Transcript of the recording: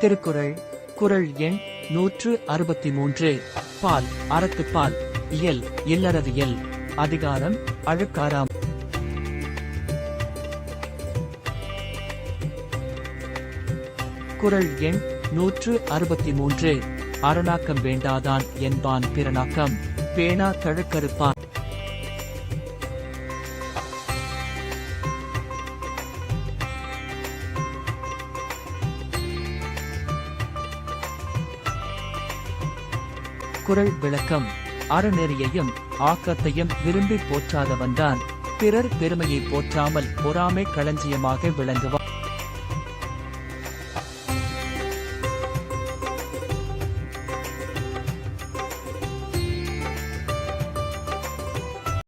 திருக்குறள் குரல் எண் நூற்று அறுபத்தி மூன்று பால் அறத்துப்பால் இயல். இல்லறவியல் அதிகாரம் அழுக்காராம் குறள் எண் நூற்று அறுபத்தி மூன்று அரணாக்கம் வேண்டாதான் என்பான் பிறனாக்கம். பேணா தழுக்கறுப்பான். குரல் விளக்கம். அறநெறியையும் ஆக்கத்தையும் விரும்பி போற்றாதவன்தான். பிறர் பெருமையை போற்றாமல் பொறாமை களஞ்சியமாக விளங்குவான்